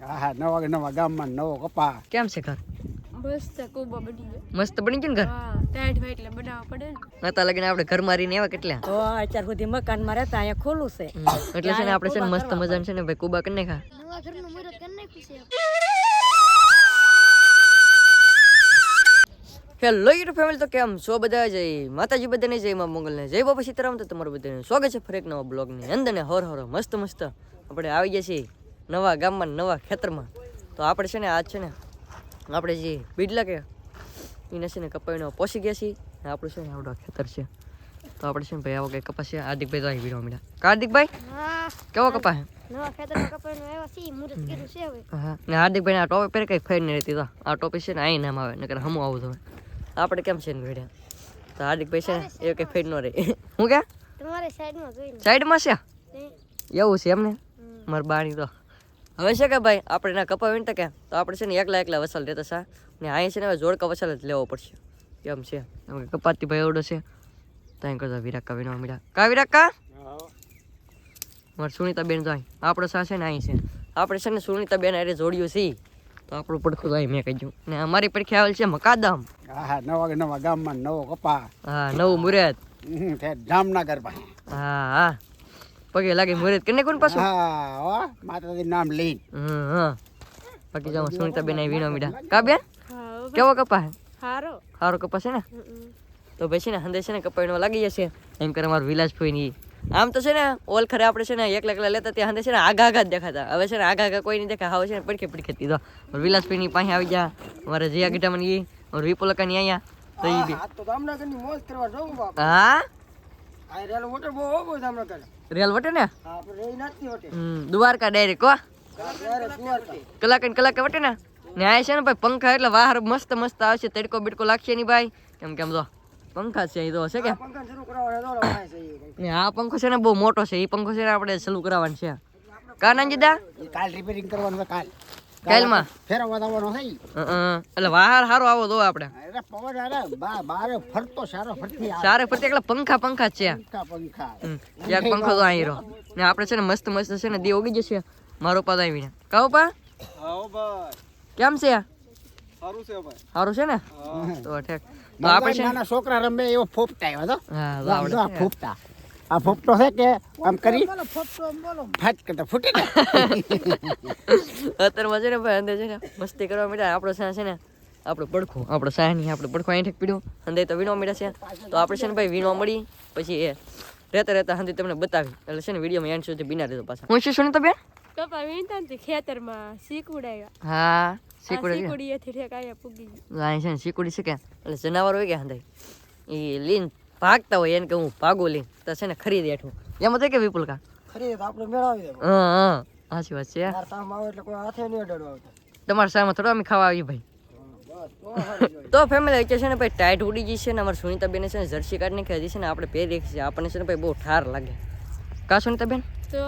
હા નવા નવા ગામમાં નવો કપા. કેમ છે ઘર? મસ્ત કુબા બની ગયો. મસ્ત બની ગયું ઘર? હા ટાઈટ હોય એટલે બનાવવા પડે ને. નતા લગીને આપણે ઘર મારીને એવા કેટલા? તો અત્યાર સુધી મકાનમાં રહેતા અહીંયા ખોલું છે. એટલે છે ને આપણે છે ને મસ્ત મજાનું છે ને ભાઈ કુબા કરી નાખા નવા ઘરનું મુહૂર્ત કરી નાખ્યું છે. હેલો યુટ્યુબ ફેમિલી તો કેમ છો બધા? જય માતાજી બધાને જય મા મંગલને જય બાપા સીતારામ. તો તમારું બધાને સ્વાગત છે ફરી એક નવા બ્લોગની અંદર ને હર હર મસ્ત મસ્ત. આપણે આવી ગયા છીએ નવા ગામમાં નવા ખેતરમાં. તો આપણે છે ને આજ છે ને આપણે જે બીડલા કે એને છે ને કપાઈને પોસી ગયા છીએ. ને આપણું છે ને આવડો ખેતર છે. તો આપણે છે ને ભાઈ આવો કંઈ કપાસ છે હાર્દિકભાઈ તો અહીં વીડિયો મળ્યા. કાર્તિકભાઈ કેવો કપા છે નવા ખેતરમાં કપાયનું આવ્યા છે મુહૂર્ત કર્યું છે હવે. હા. ને હાર્દિકભાઈ આ ટોપી પહેરે કંઈ ફેર નહીં રહેતી તો. આ ટોપી છે ને અહીં નામ આવે નકર હમું આવું તમે. આપણે કેમ છે ને ભેડ્યા તો હાર્દિકભાઈ છે ને એ કંઈ ફેર ન રહે. હું ક્યાં? સાઈડમાં છે? એવું છે એમને? મારી બાણી તો. હવે છે કે ભાઈ આપણે એના કપા વીણતા કે તો આપણે છે ને એકલા એકલા વસાલ લેતા સા. ને અહીંયા છે ને હવે જોડકા વસાલ જ લેવો પડશે. એમ છે? કે કપાતી ભાઈ એવડો છે. ત્યાં કરતા વિરાકા વિના મીડા કા વિરાકા મારે સુનિતા બેન તો આપણો સા છે ને અહીં છે. આપણે છે ને સુનિતા બેન અરે જોડ્યું છે. તો આપણું પડખું અહીં મેં કહી ને અમારી પડખે આવેલ છે મકાદમ. હા હા નવા નવા ગામમાં નવો કપા હા નવું મુરત. જામનગર પાસે. હા હા. પગે લાગે મુરત કરીને કોણ પાછું? હા હો માતાજી નામ લઈને. હમ હા. બાકી જાવ સુનિતા બેન આવી વીણો મીડા. કા બેન? કેવો કપા હારો. હારો કપા કપાસ છે ને? તો ભાઈ છે ને હંદે છે ને કપાઈનો લાગી જશે. એમ કરે મારું વિલાસ ફોઈ ની આમ તો છે ને ઓલ ખરે આપણે છે ને એકલા એકલા લેતા ત્યાં હંદે છે ને આગા આગા જ દેખાતા. હવે છે ને આગા આગા કોઈ નહીં દેખા હવે છે ને પડખે પડખે દીધો. વિલાસ ફોઈ ની પાસે આવી જા મારે જીયા ગીટામાં ની ઓર વિપુલકા ની અહીંયા. તો ઈ બી. તો જામનગરની મોજ કરવા જવું બાપ. હા? આ રેલ વોટર બહુ હોગો જામનગર. રેલ વટે ને? હા દ્વારકા ડાયરેક્ટ કો કલાક ને કલાક વટે ને? ન્યાય છે ને ભાઈ પંખા એટલે વાહર મસ્ત મસ્ત આવશે તડકો બિડકો લાગશે નહીં ભાઈ. એમ કેમ તો પંખા છે એ તો છે કે? આ પંખો છે ને બહુ મોટો છે એ પંખો છે ને આપણે ચાલુ કરાવવાનો છે. કા નાનજીદા એ કાલ રિપેરિંગ કરવાનું કાલ. કાલમાં? ફેરવવા આવવાનો છે. એટલે બહાર સારો આવો દો આપણે. અરે પવન અરે બારે ફરતો સારો ફરતી આવે. સારે ફરતી એટલે પંખા પંખા છે. પંખા પંખા. એક પંખો તો અહીં રહ્યો ને આપણે છે ને મસ્ત મસ્ત છે ને દી ઉગી જશે. મારો પા આવીને. કહો પા આવો ભાઈ. કેમ છે? સારું છે ભાઈ. સારું છે ને? તો ઠેક. તો આપણે છે ને નાના છોકરા રમે એવો ફોપતા આવ્યો તો હા તો જો આવડે આ ફોપટો છે કે આમ કરી? ફાટ કરતા ફૂટી જાય અત્યારમાં છે ને ભાઈ અંદર છે ને મસ્તી કરવા માંડ્યા. આપણો સાહ છે ને આપણો પડખું આપણો સાહ નહીં આપણો પડખું અહીં ઠેક પીડ્યો. અંદર તો વીણો મીઠા છે. તો આપણે છે ને ભાઈ વીણો મળી પછી એ રહેતા રહેતા હંધી તમને બતાવી. એટલે છે ને વિડીયોમાં એન્ડ સુધી બિના રહેતો પાછા. હું શું શું તો બેન કપા વીણતા ને ખેતરમાં શીકુડાયા હા શીકુડી શીકુડી એથી ઠેક આયા પૂગી લાઈ છે ને શીકુડી છે કે એટલે જનાવર હોય કે હંધાઈ એ લીન ભાગતા હોય એને કે હું ભાગું લઈ તો છે ને ખરીદી હેઠું. એમાં હતું કે વિપુલ કા? ખરી તો આપણે મેળાવી દે. હા હા. સાચી વાત છે. તાર સામ આવે એટલે કોઈ હાથે નહીં અડાડવા તમારા સામે થોડો અમે ખાવા આવી ભાઈ. તો ફેમિલી વચ્ચે છે ને ભાઈ ટાઈટ ઉડી ગઈ છે ને અમારી સુનિતા બેન છે ને જર્સી કાઢ ને હજી છે ને આપણે પહેરી છે. આપણને છે ને ભાઈ બહુ ઠાર લાગે. કા સુનિતા બેન તો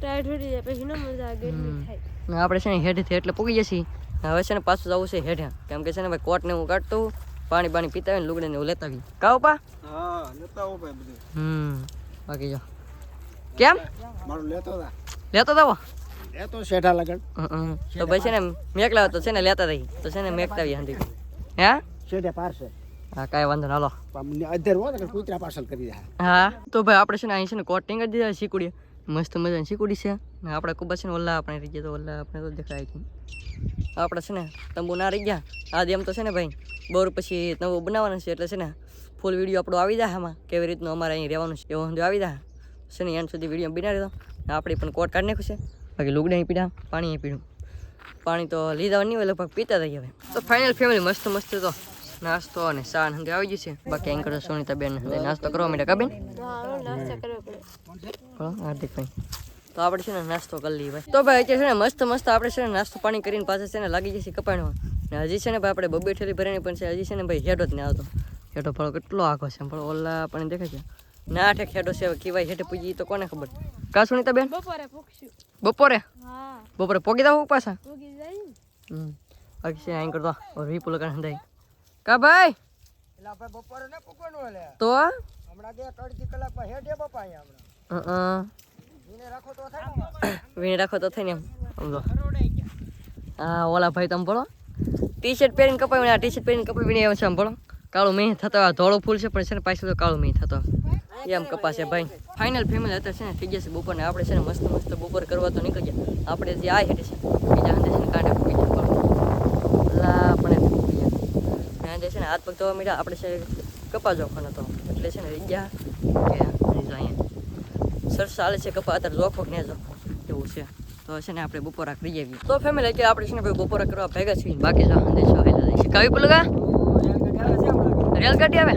ટાઈટ ઉડી જાય પછી ન મજા આવે ગરમી થાય. ને આપણે છે ને હેઠેથી એટલે પૂગી જશે. હવે છે ને પાછું જવું છે હેઠે. કેમ કે છે ને ભાઈ કોટ ને હું કાઢતું પાણી પાણી પીતા હોય ને લુગડે ને લેતા આવી કાવ પા હા લેતા આવો ભાઈ બધું. હમ બાકી જો. કેમ? મારું લેતો હતા લેતો જાવો લેતો શેઠા લગન તો ભાઈ છે ને મેકલા તો છે ને લેતા રહી. તો છે ને મેકતા આવી હાંધી હે? શેઠે પારસે હા કાંઈ વાંધો ના લો અધેર હોય ને કૂતરા પાર્સલ કરી દે હા તો ભાઈ આપણે છે ને અહીં છે ને કોટિંગ જ દીધા શીકુડી. મસ્ત મજાની શીકુડી છે. ને આપણે ખૂબ છે ને ઓલા આપણે રહી ગયા તો ઓલા આપણે તો દેખાય છે. આપણે છે ને તંબુ ના રહી ગયા. આ એમ તો છે ને ભાઈ બોર પછી નવું બનાવવાનું છે એટલે છે ને ફૂલ વીડિયો આપણો આવી જાય આમાં, કેવી રીતનું અમારે અહીં રહેવાનું છે. એવું સમજો, આવી જાય છે ને એમ સુધી વીડિયો બનાવી દો આપણે પણ કોટ કાઢી નાખ્યું છે. બાકી લુગડા અહીં પીડા, પાણી અહીં પીડું. પાણી તો લીધા નહીં હોય, લગભગ પીતા થઈ હવે. તો ફાઇનલ ફેમિલી મસ્ત મસ્ત તો. નાસ્તો અને ચા ને આવી જશે બાકી અહીં કરો સોનિતા બેન નાસ્તો કરવા માટે કાબેન હાર્દિક હાર્દિકભાઈ તો આપણે છે ને નાસ્તો કરી લઈએ ભાઈ. તો ભાઈ છે ને મસ્ત મસ્ત આપણે છે ને નાસ્તો પાણી કરીને પાછા છે ને લાગી જશે કપાણમાં. હજી છે ને ભાઈ આપણે બબ્બે ઠેલી ભરાણી પણ છે હજી છે ને ભાઈ હેડો જ નહીં આવતો. હેડો ફળો કેટલો આખો છે પણ ઓલા પણ દેખાય છે. ના આઠે હેડો છે કેવાય હેઠે પૂજી તો કોને ખબર? કા સુનીતા બેન બપોરે પૂછશું બપોરે? હા. બપોરે પોગી દઉં પાછા? પૂગી જાય ને. હમ. છે અહીં કરતો વિપુલ કાન દઈ કા ભાઈ? એટલે આપણે બપોરે ન પૂકવાનું ઓલે તો હમણાં બે અડધી કલાકમાં હેડે બપા અહીંયા હમણાં અ, અ. વીણે રાખો તો થાય ને એમ. સમજો. હા ઓલા ભાઈ તમે ભણો ટી શર્ટ પહેરીને કપાવીને આ ટી શર્ટ પહેરીને કપાવીને વીણી આવે છે ભણો કાળું મેં થતો આ ધોળો ફૂલ છે, પણ છે ને પાછું તો કાળું મેં થતો એમ કપાશે ભાઈ. ફાઇનલ ફેમિલી અત્યારે છે ને, થઈ જશે બપોરને આપણે છે ને મસ્ત મસ્ત બપોર કરવા તો નીકળી ગયા આપણે જે આ હેઠે છે, બીજા અંદર છે ને કાંઠે ફૂકી લા આપણે ફૂકી ગયા. છે ને હાથ પગ ધોવા મીઠા આપણે છે કપા જોખવાનો હતો. એટલે છે ને રહી ગયા અહીંયા. સર ચાલે છે કપા, અત્યારે જોખો ને જોખો, એવું છે. તો છે ને આપણે બપોરા કરી આવીએ. તો ફેમિલી કે આપણે છે ને ભાઈ બપોરા કરવા ભેગા છીએ. બાકી જો હંદે છો હાઈલા છે કાવી પુલગા રેલગાડી આવે?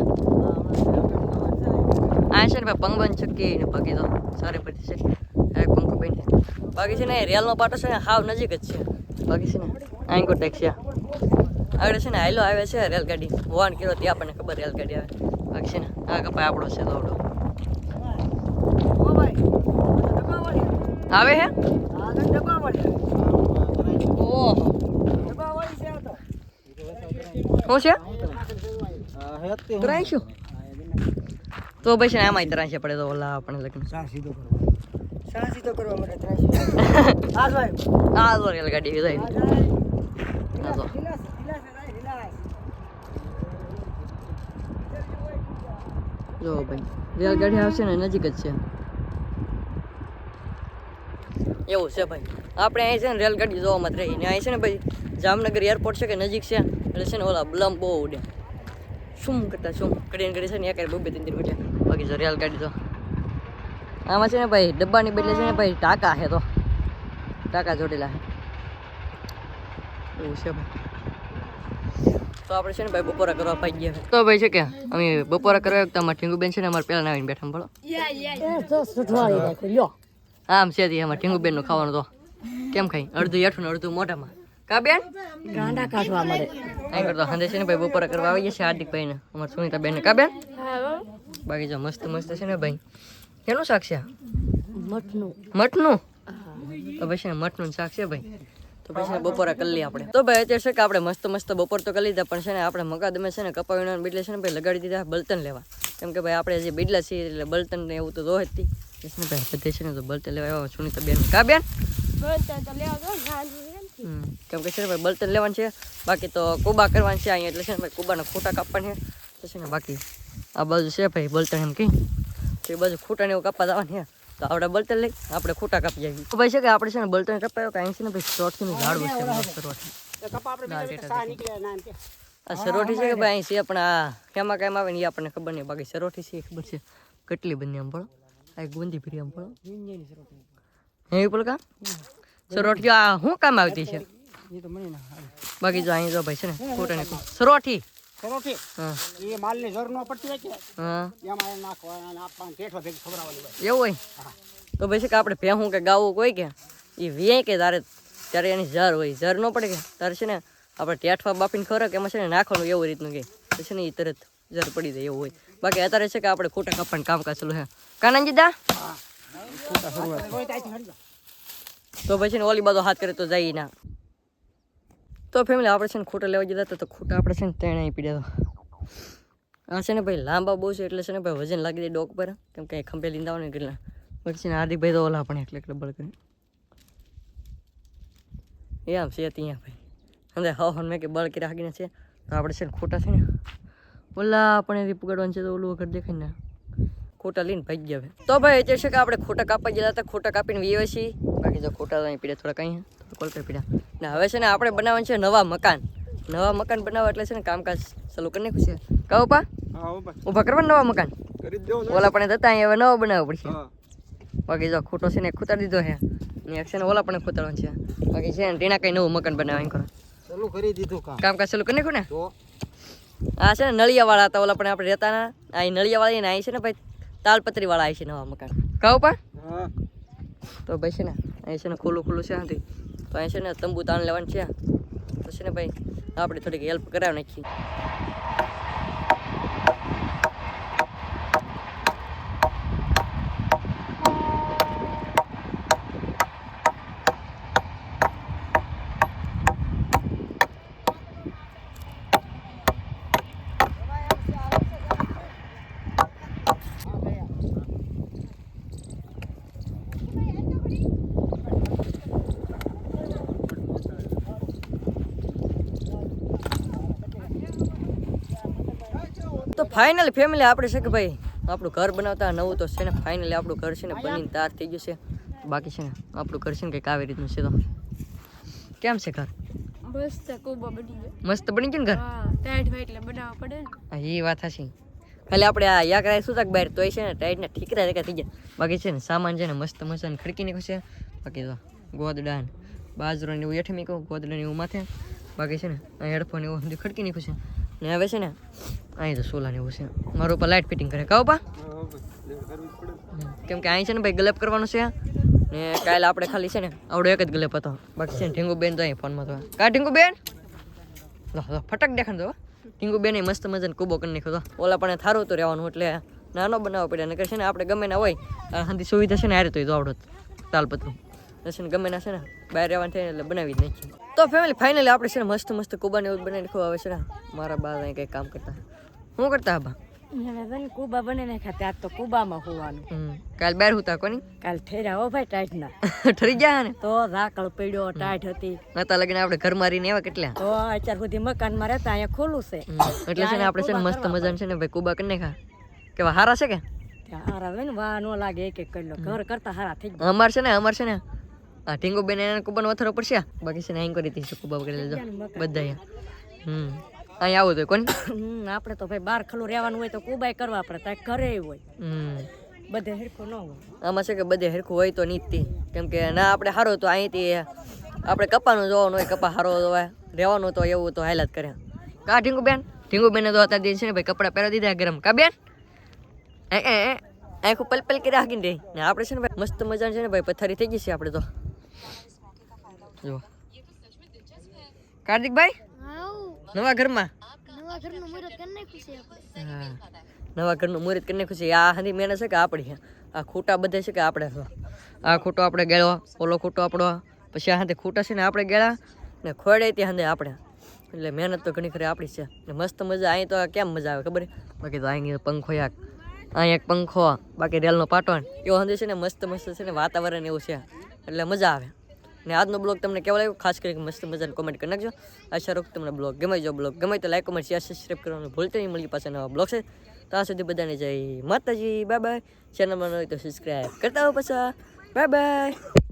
આ છે ને ભાઈ પંગબન ચક્કી ને પગી તો સારી પડી છે. એક પંખો બેન બાકી છે ને રેલનો પાટો છે ને હાવ નજીક જ છે. બાકી છે ને આંગો ટેક્સી. આગળ છે ને હાઈલો આવે છે રેલગાડી. વોન કર્યો ત્યાં આપણને ખબર રેલગાડી આવે. બાકી છે ને આ કપાય આપણો છે દોડો આવે હે ઓહો શું છે ત્રાઈશું તો ભાઈ છે ને આમાં ત્રાઈશે પડે તો ઓલા આપણે લગ્ન. સીધો સીધો કરવા માટે ત્રાસી આ જો જાય આ તો જો ભાઈ રેલગાડી આવશે ને નજીક જ છે. એવું છે ભાઈ. આપણે અહીં છે ને રેલગાડી જોવામાં જ રહી ને અહીં છે ને ભાઈ જામનગર એરપોર્ટ છે કે નજીક છે? એટલે છે ને ઓલા બ્લમ બહુ ઉડે શું કરતા શું કરીને કરી છે ને એક બબે ત્રણ ત્રણ ઉડ્યા બાકી જો રેલગાડી તો આમાં છે ને ભાઈ ડબ્બાની બદલે છે ને ભાઈ ટાંકા છે તો ટાંકા જોડેલા છે એવું છે ભાઈ તો આપણે છે ને ભાઈ બપોરા કરવા પાઈ ગયા તો ભાઈ છે કે અમે બપોરા કરવા આવ્યા તમારે ટીંગુબેન છે ને અમારે પેલા આવીને બેઠા બોલો આમ છે તી અમારે ટીંગુબેનનું ખાવાનું તો કેમ ખાઈ અડધું હેઠું ને અડધું મોઢામાં કા બેન? ગાંડા કાઢવા મળે. કઈ કરતો હંદે છે ને ભાઈ બપોરા કરવા આવી છે હાર્દિક ભાઈ ને અમારે સુનિતા બેન? કાબેન બાકી જો મસ્ત મસ્ત છે ને ભાઈ. કેનું શાક છે? મઠનું. મઠનું? તો પછી મઠનું શાક છે ભાઈ. તો પછી છે બપોરા કરી લઈએ આપણે. તો ભાઈ અત્યારે છે કે આપણે મસ્ત મસ્ત બપોર તો કરી લીધા પણ છે ને આપણે મકાદમે છે ને કપાવીના બદલે છે ને ભાઈ લગાડી દીધા બળતણ લેવા. કેમ કે ભાઈ આપણે જે બિડલા છીએ એટલે બળતણ ને એવું તો દોહે જ તી એટલે છે ને ભાઈ બધે છે ને તો બળતણ લેવા આવ્યા સુનિતા બેન. કા બેન? બળતણ તો લેવા દો કેમ કે છે ને ભાઈ બળતણ લેવાનું છે. બાકી તો કુબા કરવાનું છે અહીંયા એટલે છે ને ભાઈ કુબાના ખોટા કાપવાના છે. તો છે ને બાકી આ બાજુ છે ભાઈ બળતણ એમ કહી તો એ બાજુ ખોટાને એવું કાપવા જવાનું છે. તો આપણે બળતણ લઈ આપણે ખોટા કાપી આવીએ. તો ભાઈ છે કે આપણે છે ને બળતણ કપાયો કે અહીં છે ને ભાઈ શોર્ટથી ઝાડવું છે. આ સરોઠી છે કે ભાઈ અહીં છે પણ આ કેમાં કેમ આવે ને એ આપણને ખબર નહીં. બાકી સરોઠી છે ખબર છે કેટલી બની આમ પડો આ ગુંદી ફરી આમ પડો એવી પડો કા સરોઠીઓ આ શું કામ આવતી છે. બાકી જો અહીં જો ભાઈ છે ને ખોટા ને સરોઠી? સરોઠી? હા. એ માલની જરૂર ન પડતી હોય કે? હા. એમાં એને નાખવા અને આપવાનું ટેઠવા ભેગી ખવડાવવાની હોય. એવું હોય? તો ભાઈ છે કે આપણે ભેહું કે ગાવું કોઈ કે એ વે કે તારે ત્યારે એની ઝર હોય. ઝર ન પડે કે? તારે છે ને આપણે ટેઠવા બાફીને ખોરાક એમાં છે ને નાખવાનું એવું રીતનું કે. છે ને એ તરત ઝર પડી જાય એવું હોય. બાકી અત્યારે છે કે આપણે ખોટા કાપવાનું કામકાજ ચાલુ હે. કાનંજી દા તો પછી ઓલી બાજુ હાથ કરે તો જાય ના. તો ફેમિલી આપણે છે ને ખોટા લેવા જતા તો ખોટા આપણે છે ને ત્રણે આપી પીડ્યા આ છે ને ભાઈ લાંબા બહુ છે એટલે છે ને ભાઈ વજન લાગી દે ડોક પર. કેમ કે ખંભે લીંદા હોય ને કેટલા પછી છે હાર્દિકભાઈ તો ઓલા પણ એટલે એટલે બળ કરી. એ આમ છે ત્યાં ભાઈ. અંદર હા હા મેં કે બળ કે રાખીને છે. તો આપણે છે ને ખોટા છે ને ઓલા પણ એથી પકડવાનું છે તો ઓલું વખત દેખાય ને. ખોટા લઈને ભાગી ગયા. તો ભાઈ એટલે છે કે આપણે ખોટા કાપવા ગયેલા હતા, ખોટા કાપીને વીએ છીએ. બાકી જો ખોટા અહીં પીડ્યા થોડા કંઈ થોડા કરી પીડા. ને હવે છે ને આપણે બનાવવાનું છે નવા મકાન. નવા મકાન બનાવવા એટલે છે ને કામકાજ ચાલુ કરી નાખ્યું છે. કહો પા ઊભા કરવા નવા મકાન? ઓલા પણ હતા હવે નવો બનાવવો પડશે. બાકી જો ખોટો છે ને ખૂતાડી દીધો હે ને એક છે ને ઓલા પણ ખૂતાડવાનું છે. બાકી છે ને ટીના કઈ નવું મકાન બનાવવાનું કરો. ચાલુ કરી દીધું કામ. કામકાજ ચાલુ કરી નાખ્યું ને? આ છે ને નળિયાવાળા હતા ઓલા પણ આપણે રહેતા ના. અહીં નળિયાવાળા ને અહીં છે ને ભાઈ તાલપત્રી વાળા આવી છે નવા મકાન. કહો પા હા. તો ભાઈ છે ને, અહીં છે ને ખુલ્લું ખુલ્લું છે નથી તો અહીં છે ને તંબુ તાણ લેવાનું છે. તો છે ને ભાઈ, આપણે થોડીક હેલ્પ કરાવી નાખીએ. ફાઇનલ ફેમિલી આપણે છે કે ભાઈ? આપણું ઘર બનાવતા નવું તો છે ને ફાઇનલી આપણું ઘર છે ને બનીને તાર થઈ ગયું છે. બાકી છે ને આપણું ઘર છે ને કંઈક આવી રીતનું છે તો. કેમ છે ઘર? મસ્ત બની મસ્ત બની ગયું ને ઘર? એટલે બનાવવા પડે ને. એ વાત હશે. ખાલી આપણે આ યા કરાય શું બહાર તોય છે ને ટાઈટના ઠીકરા રેખા થઈ ગયા. બાકી છે ને સામાન છે ને મસ્ત મસ્ત ખડકી નીકળશે બાકી તો ગોદડા ને બાજરો ને એવું એઠમી કહું ગોદડા ને એવું માથે. બાકી છે ને હેડફોન એવું ખડકી નીકળશે ને હવે છે ને અહીં તો સોલા ને એવું છે. મારું ઉપર લાઇટ ફિટિંગ કરે. કહો પા. કેમ કે અહીં છે ને ભાઈ ગલેપ કરવાનું છે. ને કાલે આપણે ખાલી છે ને, આવડો એક જ ગલેપ હતો. બાકી છે ને ઢીંગુ બેન તો અહીં ફોનમાં તો કા ઢીંગુ બેન? લો ફટક દેખાણ દો ટીંગુ બેન મસ્ત મજાને કૂબો કરી નાખ્યો તો ઓલા પણ થારું તો રહેવાનું એટલે નાનો બનાવવો પડે નકર છે ને આપણે ગમે ના હોય, આ સુવિધા છે ને આ તો તો આવડત. તાલપત્રું. છે ને ગમે ના છે ને, બહાર રહેવાનું થાય એટલે બનાવી જ નાખીએ. તો ફેમિલી ફાઇનલી આપણે છે ને મસ્ત મસ્ત કૂબાને એવું બનાવીને બનાવી નાખ્યું છે ને. મારા બા અહીં કંઈક કામ કરતા. શું કરતા બા કુબા બને ખાતે આજ તો કુબામાં હોવાનું. કાલ બહાર હુતા કોની? કાલ ઠેરા હો ભાઈ ટાઈટ ના ઠરી ગયા ને? તો રાકળ પડ્યો ટાઈટ હતી. નતા લગીને આપણે ઘર મારીને એવા કેટલા? તો અત્યાર સુધી મકાનમાં રહેતા અહીંયા ખોલું છે. એટલે છે ને આપણે છે ને મસ્ત મજાનું છે ને ભાઈ કુબા કરી ખા. કેવા હારા છે કે? હારા ને વા નો લાગે એક એક કરી લો ઘર કરતા હારા થઈ ગયા. અમાર છે ને અમાર છે ને આ ટીંગો બેન એને કુબન વથરો પડશે? બાકી છે ને અહીં કરી દીધી કુબા કરી લેજો બધા હમ. અહીં આવું તો કોણ? આપણે તો ભાઈ બાર ખલું રહેવાનું હોય તો કુબાઈ કરવા આપણે ત્યાં ઘરે હોય. હમ. બધે હેરખું ન હોય. આમાં છે કે બધે હરખું હોય તો નહીં. કેમ કે ના આપણે સારું તો અહીંથી આપણે કપાનું જોવાનું હોય કપા સારો હોય રહેવાનું તો એવું તો હાલત કરે. કા ઢીંગુ બેન? ઢીંગુ બેને તો અત્યારે દિન છે ને ભાઈ કપડાં પહેરા દીધા ગરમ. કા બેન? એ એ એ આખું પલ પલ કરી હાકીને દે. ને આપણે છે ને ભાઈ મસ્ત મજા છે ને ભાઈ પથારી થઈ ગઈ છે આપણે તો. જો કાર્તિકભાઈ? નવા ઘરમાં? નવા ઘરનું મુહૂર્ત કરી નાખ્યું છે આપણે. હા. નવા ઘરનું મુહૂર્ત કરીને ખુશી આ હાથી મહેનત છે કે આપણી આ ખૂટા બધે છે કે આપણે આ ખૂટો આપણે ગેળો ઓલો ખૂટો આપણો. પછી આ હાથે ખૂટા છે ને આપણે ગેળા ને ખોડે ત્યાં હાથે આપણે. એટલે મહેનત તો ઘણી ખરી આપણી છે. ને મસ્ત મજા અહીં તો કેમ મજા આવે ખબર બાકી તો અહીં પંખો યાક અહીં એક પંખો બાકી રેલનો પાટણ. એવો હંધે છે ને મસ્ત મસ્ત છે ને વાતાવરણ એવું છે. એટલે મજા આવે. ને આજનો બ્લોગ તમને કેવો લાગ્યો? ખાસ કરીને મસ્ત મજાને કોમેન્ટ કરી નાખજો. આશા રાખું તમને બ્લોગ ગમે જો બ્લોગ ગમે તો લાઈક કોમેન્ટ શેર સબસ્ક્રાઈબ કરવાનું ભૂલતા નહીં. મળી પાસે નવા બ્લોગ છે ત્યાં સુધી બધાને જય માતાજી. બાય બાય ચેનલમાં હોય તો સબસ્ક્રાઈબ કરતા હો પાછા. Bye bye